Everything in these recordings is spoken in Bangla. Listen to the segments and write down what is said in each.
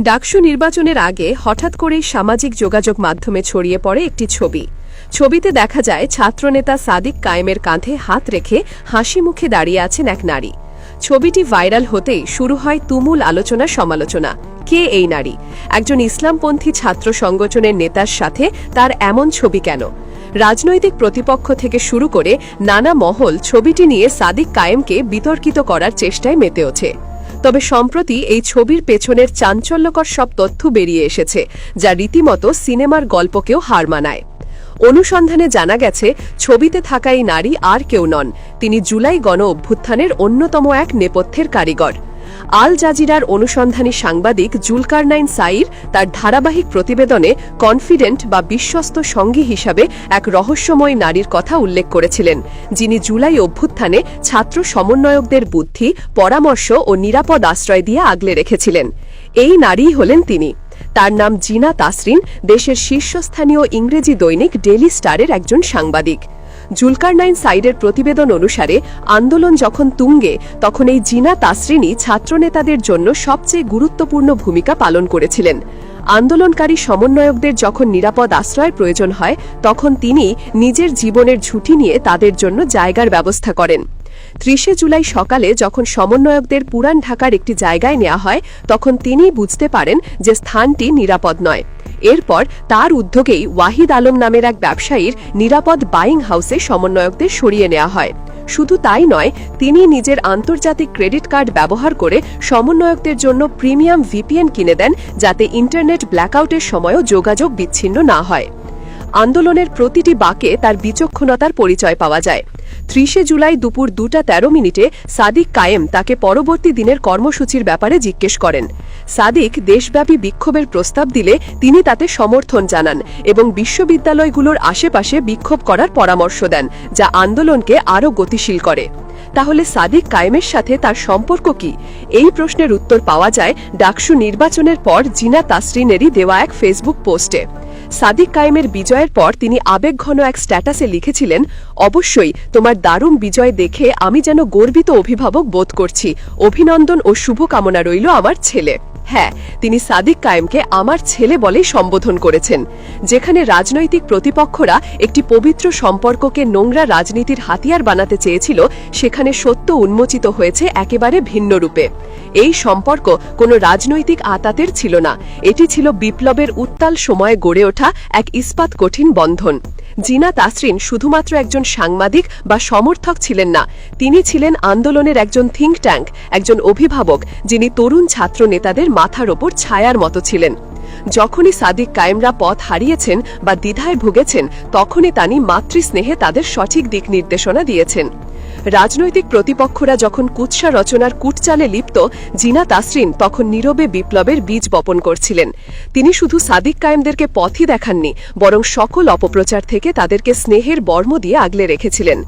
ডাকসু নির্বাচনের আগে হঠাৎ করেই সামাজিক যোগাযোগ মাধ্যমে ছড়িয়ে পড়ে একটি ছবি। ছবিতে দেখা যায়, ছাত্রনেতা সাদিক কায়েমের কাঁধে হাত রেখে হাসি মুখে দাঁড়িয়ে আছেন এক নারী। ছবিটি ভাইরাল হতেই শুরু হয় তুমুল আলোচনা সমালোচনা। কে এই নারী? একজন ইসলামপন্থী ছাত্র সংগঠনের নেতার সাথে তার এমন ছবি কেন? রাজনৈতিক প্রতিপক্ষ থেকে শুরু করে নানা মহল ছবিটি নিয়ে সাদিক কায়েমকে বিতর্কিত করার চেষ্টায় মেতে ওঠে। তবে সম্প্রতি এই ছবির পেছনের চাঞ্চল্যকর সব তথ্য বেরিয়ে এসেছে, যা রীতিমতো সিনেমার গল্পকেও হার মানায়। অনুসন্ধানে জানা গেছে, ছবিতে থাকা এই নারী আর কেউ নন, তিনি জুলাই গণ অভ্যুত্থানের অন্যতম এক নেপথ্যের কারিগর। আল জাজিরার অনুসন্ধানী সাংবাদিক জুলকারনাইন সাইর তার ধারাবাহিক প্রতিবেদনে কনফিডেন্ট বা বিশ্বস্ত সঙ্গী হিসাবে এক রহস্যময় নারীর কথা উল্লেখ করেছিলেন, যিনি জুলাই অভ্যুত্থানে ছাত্র সমন্বয়কদের বুদ্ধি, পরামর্শ ও নিরাপদ আশ্রয় দিয়ে আগলে রেখেছিলেন। এই নারীই হলেন তিনি। তার নাম জিনা তাসরিন, দেশের শীর্ষস্থানীয় ইংরেজি দৈনিক ডেলি স্টারের একজন সাংবাদিক। জুলকারনাইন সাইডের প্রতিবেদন অনুসারে, আন্দোলন যখন তুঙ্গে, তখন এই জিনা তাসরিনী ছাত্রনেতাদের জন্য সবচেয়ে গুরুত্বপূর্ণ ভূমিকা পালন করেছিলেন। আন্দোলনকারী সমন্বয়কদের যখন নিরাপদ আশ্রয়ের প্রয়োজন হয়, তখন তিনি নিজের জীবনের ঝুঁটি নিয়ে তাদের জন্য জায়গার ব্যবস্থা করেন। ত্রিশে জুলাই সকালে যখন সমন্বয়কদের পুরান ঢাকার একটি জায়গায় নেওয়া হয়, তখন তিনি বুঝতে পারেন যে স্থানটি নিরাপদ নয়। এরপর তার উদ্যোগেই ওয়াহিদ আলম নামের এক ব্যবসায়ীর নিরাপদ বাইং হাউসে সমন্বয়কদের সরিয়ে নেওয়া হয়। শুধু তাই নয়, তিনি নিজের আন্তর্জাতিক ক্রেডিট কার্ড ব্যবহার করে সমন্বয়কদের জন্য প্রিমিয়াম ভিপিএন কিনে দেন, যাতে ইন্টারনেট ব্ল্যাকআউটের সময়ও যোগাযোগ বিচ্ছিন্ন না হয়। আন্দোলনের প্রতিটি বাকে তার বিচক্ষণতার পরিচয় পাওয়া যায়। ত্রিশে জুলাই দুপুর দুটা তেরো মিনিটে সাদিক কায়েম তাকে পরবর্তী দিনের কর্মসূচির ব্যাপারে জিজ্ঞেস করেন। সাদিক দেশব্যাপী বিক্ষোভের প্রস্তাব দিলে তিনি তাতে সমর্থন জানান এবং বিশ্ববিদ্যালয়গুলোর আশেপাশে বিক্ষোভ করার পরামর্শ দেন, যা আন্দোলনকে আরও গতিশীল করে। তাহলে সাদিক কায়েমের সাথে তার সম্পর্ক কি? এই প্রশ্নের উত্তর পাওয়া যায় ডাকসু নির্বাচনের পর জিনা তাসরিনেরই দেওয়া এক ফেসবুক পোস্টে। সাদিক কায়েমের বিজয়ের পর তিনি আবেগঘন এক স্ট্যাটাসে লিখেছিলেন, অবশ্যই তোমার দারুণ বিজয় দেখে আমি যেন গর্বিত অভিভাবক বোধ করছি। অভিনন্দন ও শুভকামনা রইল আমার ছেলে। হ্যাঁ তিনি সাদিক কায়েমকে আমার ছেলে বলেই সম্বোধন করেছেন, যেখানে রাজনৈতিক প্রতিপক্ষরা একটি পবিত্র সম্পর্ককে নোংরা রাজনীতির হাতিয়ার বানাতে চেয়েছিল, সেখানে সত্য উন্মোচিত হয়েছে একেবারে ভিন্ন রূপে। এই সম্পর্ক কোনো রাজনৈতিক আতাতের ছিল না, এটি ছিল বিপ্লবের উত্তাল সময়ে গড়ে ওঠা এক ইস্পাত কঠিন বন্ধন। জিনা তাসরিন শুধুমাত্র একজন সাংবাদিক বা সমর্থক ছিলেন না, তিনি ছিলেন আন্দোলনের একজন থিঙ্ক ট্যাঙ্ক, একজন অভিভাবক, যিনি তরুণ ছাত্র নেতাদের মাথার ওপর ছায়ার মতো ছিলেন। যখনই সাদিক কায়েমরা পথ হারিয়েছেন বা দ্বিধায় ভুগেছেন, তখনই তানি মাতৃস্নেহে তাদের সঠিক দিক নির্দেশনা দিয়েছেন। রাজনৈতিক প্রতিপক্ষরা যখন কুৎসা রচনার কুটচালে লিপ্ত জিনা তাসরিন তখন নীরবে বিপ্লবের বীজ বপন করছিলেন। তিনি শুধু সাদিক কায়েমদেরকে পথই দেখাননি, বরং সকল অপপ্রচার থেকে তাদেরকে স্নেহের বর্ম দিয়ে আগলে রেখেছিলেন।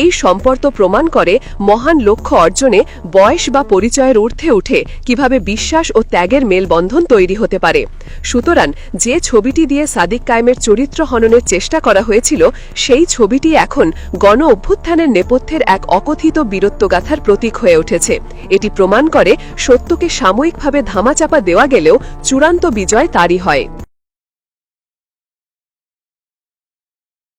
এই সম্পর্ক প্রমাণ করে মহান লক্ষ্য অর্জনে বয়স বা পরিচয়ের ঊর্ধ্বে উঠে কীভাবে বিশ্বাস ও ত্যাগের মেলবন্ধন তৈরি হতে পারে। সুতরাং যে ছবিটি দিয়ে সাদিক কায়েমের চরিত্র হননের চেষ্টা করা হয়েছিল, সেই ছবিটি এখন গণ অভ্যুত্থানের নেপথ্যের এক অকথিত বীরত্বগাথার প্রতীক হয়ে উঠেছে। এটি প্রমাণ করে সত্যকে সাময়িকভাবে ধামাচাপা দেওয়া গেলেও চূড়ান্ত বিজয় তারই হয়।